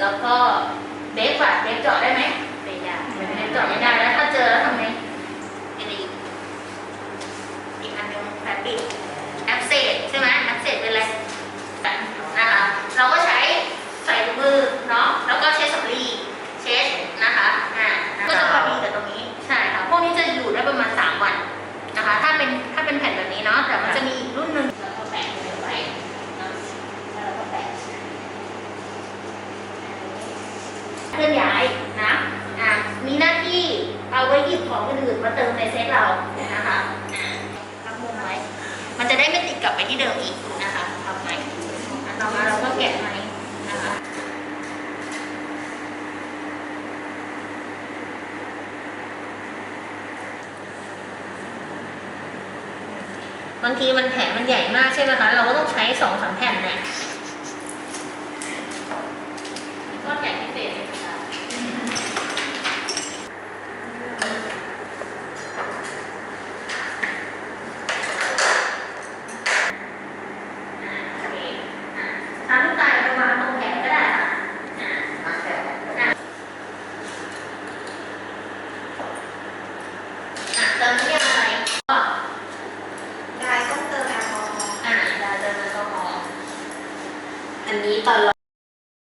แล้วก็เดฟอะเดฟเจาะได้ไหมไม่ได้เบฟเจาะไม่ได้แล้วถ้าเจอแล้วทำไงอันนี้อีกอันนึงแฟบปิด แอปเซดใช่ไหมแอปเซดเป็นอะไรนะคะเราก็ใช้ใส่ถุงมือเนาะแล้วก็ใช้สำลีเช็ดนะคะอ่าก็จะพอดีกับตรงนี้ใช่ค่ะพวกนี้จะอยู่ได้ประมาณ 3 วันนะคะ ถ้าเป็นถ้าเป็นแผ่นแบบนี้เนาะแต่มันจะมีอีกรุ่นหนึ่งแล้วก็แปะไว้เนาะแล้วก็แปะเคลื่อนย้ายนะอ่ามีหน้าที่เอาไว้หยิบ ของอื่นๆมาเติมในเซตเรานะคะรับมุมไว้ มันจะได้ไม่ติดกลับไปที่เดิมอีกนะคะทำไหมอันต่อมาเราก็แกะไหมนะคะบางทีมันแผลมันใหญ่มากใช่ไหมคะ เราก็ต้องใช้สองสามแผ่นเนี่ยก้อนใหญ่พิเศษเลยค่ะอ่าโอเคอ่าทาลูกตาลประมาณตรงแขนก็ได้ค่ะอ่าอ่าอ่าอ่าเติมที่อะไรก็ ได้ต้องเติมแอลกอฮอล์ อ่าดาเติมแอลกอฮอล์ อันนี้ตอน